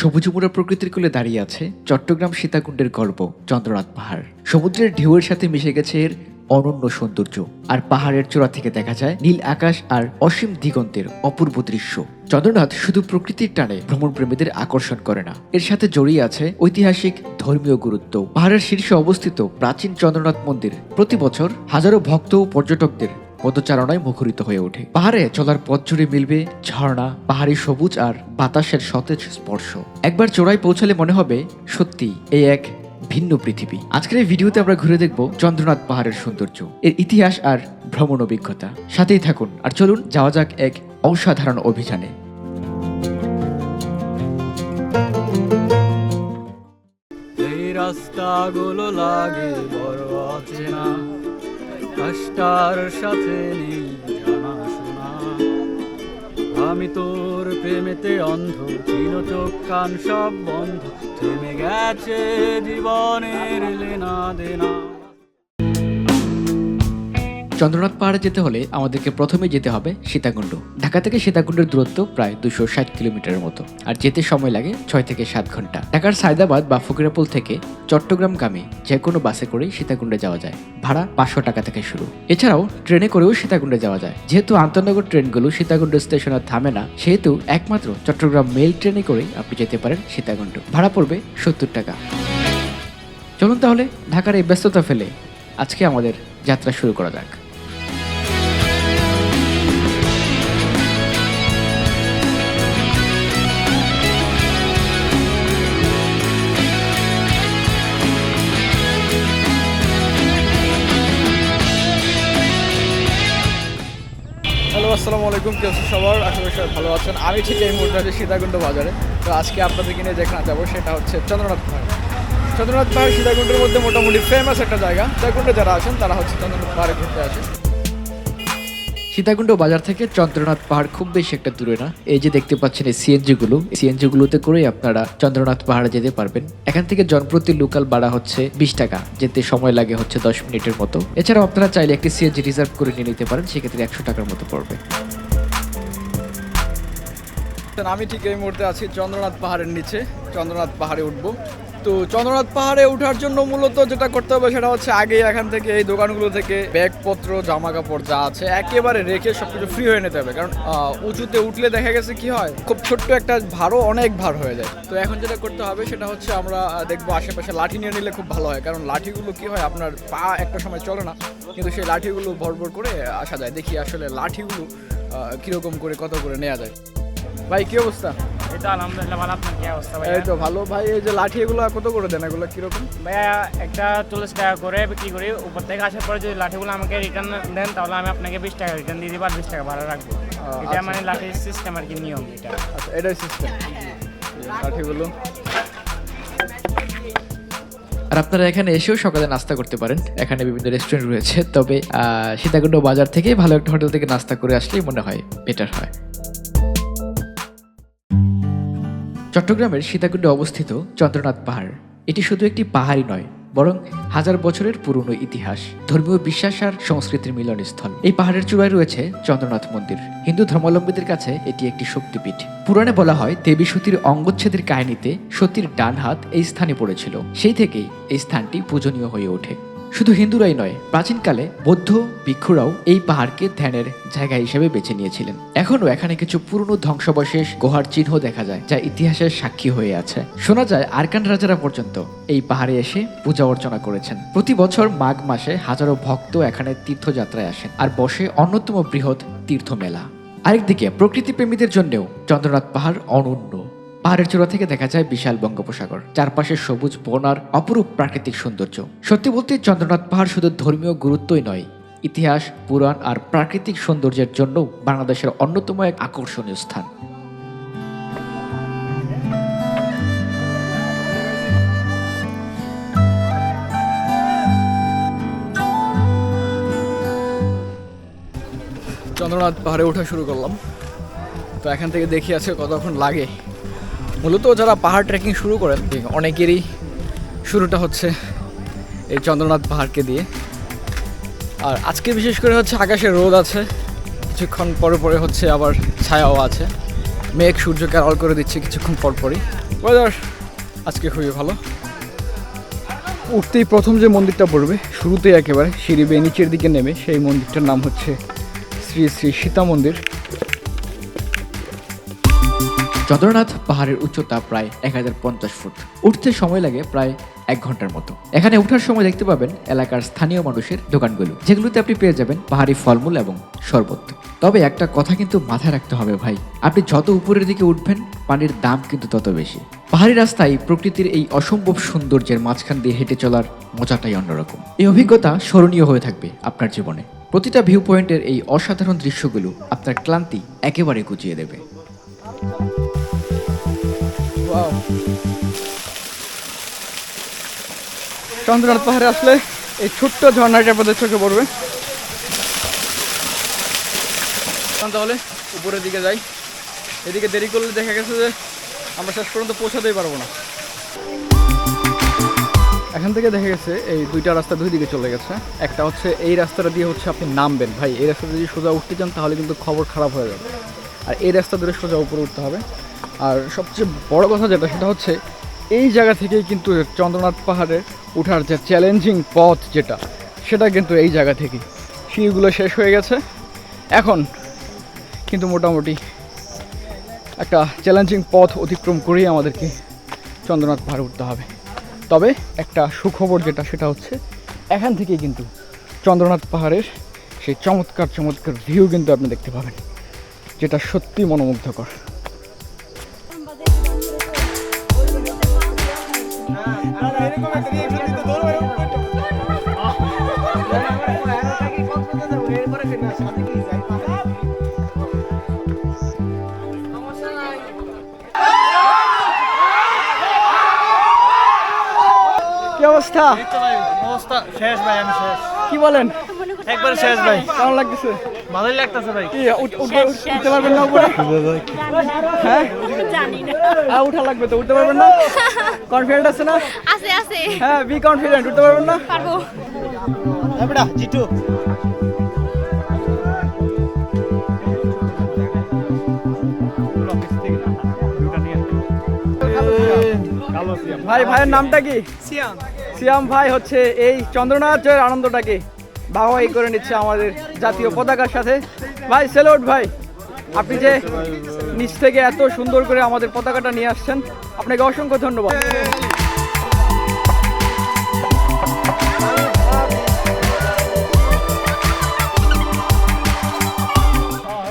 সবুজমুড়া প্রকৃতির কোলে দাঁড়িয়ে আছে চট্টগ্রাম সীতাকুণ্ডের গল্প চন্দ্রনাথ পাহাড়। সমুদ্রের ঢেউয়ের সাথে মিশে গেছে এর অনন্য সৌন্দর্য, আর পাহাড়ের চূড়া থেকে দেখা যায় নীল আকাশ আর অসীম দিগন্তের অপূর্ব দৃশ্য। চন্দ্রনাথ শুধু প্রকৃতির টানে ভ্রমণ প্রেমীদের আকর্ষণ করে না, এর সাথে জড়িয়ে আছে ঐতিহাসিক ধর্মীয় গুরুত্ব। পাহাড়ের শীর্ষে অবস্থিত প্রাচীন চন্দ্রনাথ মন্দির প্রতি বছর হাজারো ভক্ত ও পর্যটকদের পদচারণায় মুখরিত হয়ে ওঠে। পাহাড়ে চলার পথ জুড়ে মিলবে ঝর্ণা, পাহাড়ি সবুজ আর বাতাসের সতেজ স্পর্শ। একবার চোরাই পৌঁছালে মনে হবে, সত্যি, এই এক ভিন্ন পৃথিবী। আজকের এই ভিডিওতে আমরা ঘুরে দেখব চন্দ্রনাথ পাহাড়ের সৌন্দর্য, এর ইতিহাস আর ভ্রমণ অভিজ্ঞতা। সাথেই থাকুন, আর চলুন, যাওয়া যাক এক অসাধারণ অভিযানে। রাস্তাগুলো লাগে বড় অচেনা। কাজটার সাথে নেই জানা শোনা আমি তোর প্রেমেতে অন্ধ চিন চোখ কান সব বন্ধ। থেমে গেছে জীবনের লেনা দেনা। চন্দ্রনাথ পাহাড়ে যেতে হলে আমাদেরকে প্রথমে যেতে হবে সীতাকুণ্ড। ঢাকা থেকে সীতাকুণ্ডের দূরত্ব প্রায় দুশো ষাট কিলোমিটারের মতো, আর যেতে সময় লাগে ছয় থেকে সাত ঘণ্টা। ঢাকার সায়দাবাদ বা ফকিরাপুল থেকে চট্টগ্রামগামী যে কোনো বাসে করেই সীতাকুণ্ডে যাওয়া যায়। ভাড়া পাঁচশো টাকা থেকে শুরু। এছাড়াও ট্রেনে করেও সীতাকুণ্ডে যাওয়া যায়। যেহেতু আন্তনগর ট্রেনগুলো সীতাকুণ্ড স্টেশনে থামে না, সেহেতু একমাত্র চট্টগ্রাম মেল ট্রেনে করেই আপনি যেতে পারেন সীতাকুণ্ড। ভাড়া পড়বে সত্তর টাকা। চলুন তাহলে ঢাকার এই ব্যস্ততা ফেলে আজকে আমাদের যাত্রা শুরু করা যাক। আসসালামু আলাইকুম, কি আছে সবার? আশা করি সবাই ভালো আছেন। আমি ঠিক এই মুহূর্তে আছি সীতাকুণ্ড বাজারে। তো আজকে আপনাদের কিনে যেখানে যাব সেটা হচ্ছে চন্দ্রনাথ পাহাড়। চন্দ্রনাথ পাহাড় সীতাকুণ্ডের মধ্যে মোটামুটি ফেমাস একটা জায়গা। সীতাকুণ্ডে যারা আছেন, তারা হচ্ছে চন্দ্রনাথ পাহাড়ে ঘুরতে আসে সীতাকুণ্ড বাজার থেকে চন্দ্রনাথ পাহাড় খুব বেশি একটা দূরে না। এই যে দেখতে পাচ্ছেন এই সিএনজি গুলো সিএনজি গুলোতে করেই আপনারা চন্দ্রনাথ পাহাড়ে যেতে পারবেন। এখান থেকে জনপ্রতি লোকাল ভাড়া হচ্ছে বিশ টাকা, যেতে সময় লাগে হচ্ছে দশ মিনিটের মতো। এছাড়াও আপনারা চাইলে একটি সিএনজি রিজার্ভ করে নিয়ে নিতে পারেন, সেক্ষেত্রে একশো টাকার মতো পড়বে। আমি ঠিক এই মুহূর্তে আছি চন্দ্রনাথ পাহাড়ের নিচে। চন্দ্রনাথ পাহাড়ে উঠবো। তো চন্দ্রনাথ পাহাড়ে ওঠার জন্য মূলত যেটা করতে হবে সেটা হচ্ছে আগে এখান থেকে, এই দোকানগুলো থেকে ব্যাগপত্র জামা কাপড় যা আছে একেবারে রেখে সবকিছু ফ্রি হয়ে নিতে হবে। কারণ উঁচুতে উঠলে দেখা গেছে কি হয়, খুব ছোট্ট একটা ভারও অনেক ভার হয়ে যায়। তো এখন যেটা করতে হবে সেটা হচ্ছে আমরা দেখব আশেপাশে লাঠি নিয়ে নিলে খুব ভালো হয়। কারণ লাঠিগুলো কি হয়, আপনার পা একটা সময় চলে না, কিন্তু সেই লাঠিগুলো ভর ভর করে আসা যায়। দেখি আসলে লাঠিগুলো কীরকম করে, কত করে নেওয়া যায়। ভাই, কি অবস্থা? এই তো আলহামদুলিল্লাহ ভালো। আপনার কি অবস্থা ভাইয়া? এই তো ভালো। ভাই এই যে লাঠি এগুলো কত করে দেন? এগুলো কীরকম? ভাইয়া একটা চল্লিশ টাকা করে বিক্রি করি। উপর থেকে আসার পরে যদি লাঠিগুলো আমাকে রিটার্ন দেন তাহলে আমি আপনাকে বিশ টাকা রিটার্ন দিয়ে দিব আর বিশ টাকা ভাড়া রাখব। এটা আচ্ছা। মানে লাঠির সিস্টেম আর কি নিয়ম এটা। আচ্ছা এটাই সিস্টেম লাঠিগুলো। আর আপনারা এখানে এসেও সকালে নাস্তা করতে পারেন। এখানে বিভিন্ন রেস্টুরেন্ট রয়েছে। তবে আহ, সীতাকুণ্ড বাজার থেকে ভালো একটা হোটেল থেকে নাস্তা করে আসলেই মনে হয় বেটার হয়। চট্টগ্রামের সীতাকুণ্ডে অবস্থিত চন্দ্রনাথ পাহাড়। এটি শুধু একটি পাহাড়ই নয়, বরং হাজার বছরের পুরনো ইতিহাস, ধর্মীয় বিশ্বাস আর সংস্কৃতির মিলনস্থল। এই পাহাড়ের চূড়ায় রয়েছে চন্দ্রনাথ মন্দির। হিন্দু ধর্মাবলম্বীদের কাছে এটি একটি শক্তিপীঠ। পুরাণে বলা হয়, দেবী সতীর অঙ্গচ্ছেদের কাহিনীতে সতীর ডান হাত এই স্থানে পড়েছিল। সেই থেকেই এই স্থানটি পূজনীয় হয়ে ওঠে। শুধু হিন্দুরাই নয়, প্রাচীনকালে বৌদ্ধ ভিক্ষুরাও এই পাহাড়কে ধ্যানের জায়গা হিসেবে বেছে নিয়েছিলেন। এখনও এখানে কিছু পুরনো ধ্বংসাবশেষ, গুহার চিহ্ন দেখা যায়, যা ইতিহাসের সাক্ষী হয়ে আছে। শোনা যায়, আরকান রাজারা পর্যন্ত এই পাহাড়ে এসে পূজা অর্চনা করেছেন। প্রতি বছর মাঘ মাসে হাজারো ভক্ত এখানে তীর্থযাত্রায় আসেন আর বসে অন্যতম বৃহৎ তীর্থ মেলা আরেকদিকে প্রকৃতি প্রেমীদের জন্যও চন্দ্রনাথ পাহাড় অনন্য। পাহাড়ের চূড়া থেকে দেখা যায় বিশাল বঙ্গোপসাগর। চারপাশে সবুজ বন আর অপরূপ প্রাকৃতিক সৌন্দর্য। সত্যি বলতে চন্দ্রনাথ পাহাড় শুধু ধর্মীয় গুরুত্বই নয়, ইতিহাস, পুরাণ আর প্রাকৃতিক সৌন্দর্যের জন্য বাংলাদেশের অন্যতম এক আকর্ষণীয় স্থান। চন্দ্রনাথ পাহাড়ে ওঠা শুরু করলাম। তো এখান থেকে দেখি আছে কতক্ষণ লাগে। মূলত যারা পাহাড় ট্রেকিং শুরু করেন অনেকেরই শুরুটা হচ্ছে এই চন্দ্রনাথ পাহাড়কে দিয়ে। আর আজকে বিশেষ করে হচ্ছে আকাশে রোদ আছে, কিছুক্ষণ পরে পরে হচ্ছে আবার ছায়াও আছে। মেঘ সূর্যকে আড়াল করে দিচ্ছে কিছুক্ষণ পর পরই। ওয়েদার আজকে খুবই ভালো। উঠতেই প্রথম যে মন্দিরটা পড়বে, শুরুতেই একেবারে সিঁড়ি বেয়ে নিচের দিকে নেমে সেই মন্দিরটার নাম হচ্ছে শ্রী শ্রী সীতা মন্দির। চন্দ্রনাথ পাহাড়ের উচ্চতা প্রায় এক হাজার পঞ্চাশ ফুট। উঠতে সময় লাগে প্রায় এক ঘণ্টার মতো। এখানে ওঠার সময় দেখতে পাবেন এলাকার স্থানীয় মানুষের দোকানগুলো। যেগুলোতে আপনি পেয়ে যাবেন পাহাড়ি ফলমূল এবং শরবত। তবে একটা কথা কিন্তু মাথায় রাখতে হবে ভাই। আপনি যত উপরের দিকে উঠবেন, পানির দাম কিন্তু তত বেশি। পাহাড়ি রাস্তায় প্রকৃতির এই অসম্ভব সৌন্দর্যের মাঝখান দিয়ে হেঁটে চলার মজাটাই অন্যরকম। এই অভিজ্ঞতা স্মরণীয় হয়ে থাকবে আপনার জীবনে। প্রতিটা ভিউ পয়েন্টের এই অসাধারণ দৃশ্যগুলো আপনার ক্লান্তি একেবারে গুছিয়ে দেবে. চন্দ্রনাথ পাহাড়ে আসলে এই ছোট্ট ঝর্ণাটা আপনাদের চোখে পড়বে। তাহলে উপরের দিকে যাই। এদিকে দেরি করলে দেখা গেছে যে আমরা শেষ পর্যন্ত পৌঁছাতেই পারব না। এখান থেকে দেখা গেছে এই দুইটা রাস্তা দুই দিকে চলে গেছে। একটা হচ্ছে এই রাস্তাটা দিয়ে হচ্ছে আপনি নামবেন। ভাই, এই রাস্তা যদি সোজা উঠতে চান তাহলে কিন্তু খবর খারাপ হয়ে যাবে। আর এই রাস্তা ধরে সোজা উপরে উঠতে হবে। আর সবচেয়ে বড় কথা যেটা, সেটা হচ্ছে এই জায়গা থেকেই কিন্তু চন্দ্রনাথ পাহাড়ে ওঠার যে চ্যালেঞ্জিং পথ যেটা, সেটা কিন্তু এই জায়গা থেকেই। সিঁড়িগুলো শেষ হয়ে গেছে। এখন কিন্তু মোটামুটি একটা চ্যালেঞ্জিং পথ অতিক্রম করেই আমাদেরকে চন্দ্রনাথ পাহাড়ে উঠতে হবে। তবে একটা সুখবর যেটা, সেটা হচ্ছে এখান থেকেই কিন্তু চন্দ্রনাথ পাহাড়ের সেই চমৎকার চমৎকার ভিউ কিন্তু আপনি দেখতে পাবেন, যেটা সত্যি মনোমুগ্ধকর। কি অবস্থা? অবস্থা শেষ ভাই আমি শেষ। কি বলেন? একবারে শেষ ভাই। কেমন লাগতেছে? ভালোই লাগতেছে ভাই। কি উঠতে উঠতে পারবেন না উপরে? হ্যাঁ? জানি না হ্যাঁ উঠা লাগবে তো উঠতে পারবেন না? কনফিডেন্ট আছে না? আছে আছে। হ্যাঁ বি কনফিডেন্ট উঠতে পারবেন না? পারব। বেটা জিটু ভাই ভাইয়ের নামটা কি? সিয়াম। সিয়াম ভাই হচ্ছে এই চন্দ্রনাথের আনন্দটাকে ভাগাভাগি করে নিচ্ছে আমাদের জাতীয় পতাকার সাথে। ভাই সেলোট ভাই। আপনি যে নিচ থেকে এত সুন্দর করে আমাদের পতাকাটা নিয়ে আসছেন, আপনাকে অসংখ্য ধন্যবাদ।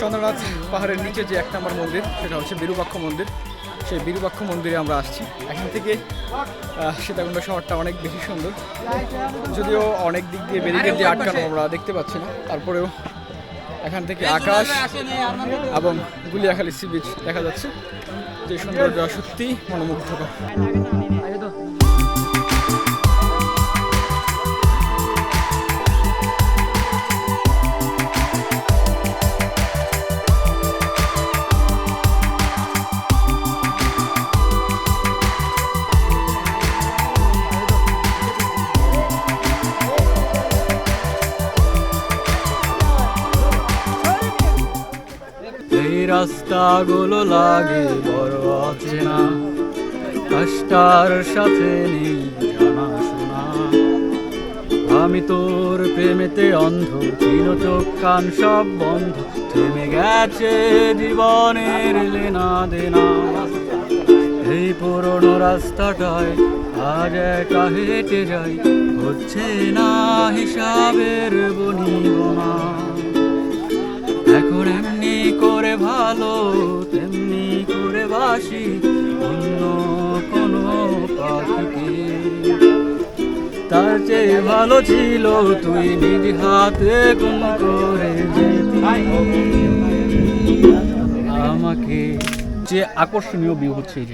চন্দ্রনাথ পাহাড়ের নিচে যে এক নম্বর মন্দির, সেটা হচ্ছে বিরুপাক্ষ মন্দির। সেই বীরপক্ষ মন্দিরে আমরা আসছি। এখান থেকে সীতাকুণ্ড শহরটা অনেক বেশি সুন্দর। যদিও অনেক দিক দিয়ে ব্যারিকেড দিয়ে আটকানো আমরা দেখতে পাচ্ছি না। তারপরেও এখান থেকে আকাশ এবং গুলিয়াখালী সি বিচ দেখা যাচ্ছে। যে সৌন্দর্য সত্যি মনোমুগ্ধকর। রাস্তাগুলো লাগে, বড় অচেনা কাজটার সাথে নেই জানা শোনা আমি তোর প্রেমেতে অন্ধ চির চোখ, কান সব বন্ধ। থেমে গেছে জীবনের লেনা দেনা। এই পুরনো রাস্তাটায় আজ একা হেঁটে যাই, হচ্ছে না হিসাবের বনিবনা করে বাসি অন্য কোনো পাখিকে। তার চেয়ে ভালো ছিল তুই নিজ হাতে কোন করে আমাকে যে আকর্ষণীয় ভিউ হচ্ছে এই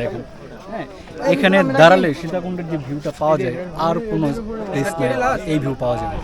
দেখেন। হ্যাঁ এখানে দাঁড়ালে সীতাকুণ্ডের যে ভিউটা পাওয়া যায়, আর কোনো এই ভিউ পাওয়া যায়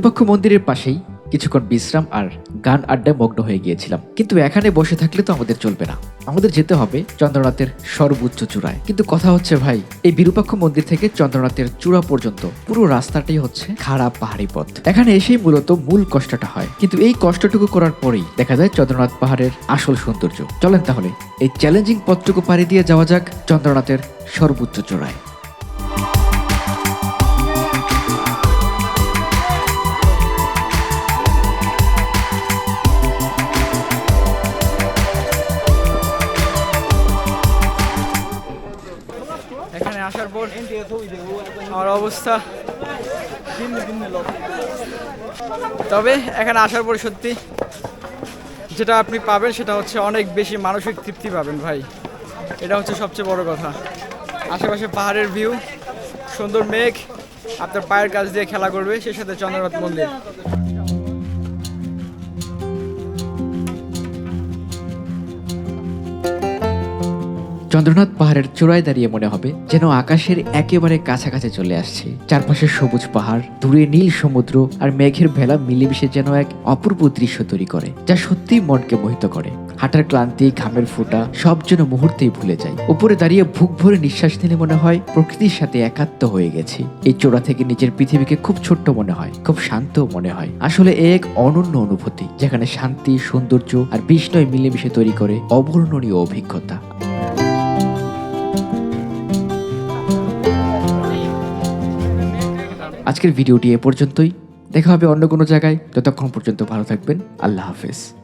বিরূপাক্ষ মন্দিরের পাশেই কিছুক্ষণ বিশ্রাম আর গান আড্ডায় মগ্ন হয়ে গিয়েছিলাম। কিন্তু এখানে বসে থাকলে তো আমাদের চলবে না। আমাদের যেতে হবে চন্দ্রনাথের সর্বোচ্চ চূড়ায়। কিন্তু কথা হচ্ছে, ভাই, এই বিরূপাক্ষ মন্দির থেকে চন্দ্রনাথের চূড়া পর্যন্ত পুরো রাস্তাটাই হচ্ছে খারাপ পাহাড়ি পথ। এখানে এসেই মূলত মূল কষ্টটা হয়। কিন্তু এই কষ্টটুকু করার পরেই দেখা যায় চন্দ্রনাথ পাহাড়ের আসল সৌন্দর্য। চলেন তাহলে, এই চ্যালেঞ্জিং পথটুকু পাড়ি দিয়ে যাওয়া যাক চন্দ্রনাথের সর্বোচ্চ চূড়ায়। অবস্থা। তবে এখানে আসার পর সত্যি যেটা আপনি পাবেন সেটা হচ্ছে অনেক বেশি মানসিক তৃপ্তি পাবেন ভাই। এটা হচ্ছে সবচেয়ে বড় কথা। আশেপাশে পাহাড়ের ভিউ সুন্দর মেঘ, আপনার পায়ের কাছ দিয়ে খেলা করবে, সেই সাথে চন্দ্রনাথ মন্দির। চন্দ্রনাথ পাহাড়ের চূড়ায় দাঁড়িয়ে মনে হবে যেন আকাশের একেবারে কাছাকাছি চলে আসছে। চারপাশে সবুজ পাহাড়, দূরে নীল সমুদ্র আর মেঘের ভেলা মিলেমিশে যেন এক অপূর্ব দৃশ্য তৈরি করে, যা সত্যিই মনকে মোহিত করে। হাঁটার ক্লান্তি, ঘামের ফোঁটা, সব যেন মুহূর্তেই ভুলে যায়। উপরে দাঁড়িয়ে বুক ভরে নিঃশ্বাস নিলে মনে হয় প্রকৃতির সাথে একাত্ম হয়ে গেছি। এই চূড়া থেকে নিজের পৃথিবীকে খুব ছোট্ট মনে হয়, খুব শান্ত মনে হয়। আসলে এক অনন্য অনুভূতি, যেখানে শান্তি, সৌন্দর্য আর বিষ্ণয় মিলেমিশে তৈরি করে অবর্ণনীয় অভিজ্ঞতা। আজকের ভিডিওটি এ পর্যন্তই। দেখা হবে অন্য কোনো জায়গায়। যতক্ষণ পর্যন্ত ভালো থাকবেন। আল্লাহ হাফেজ।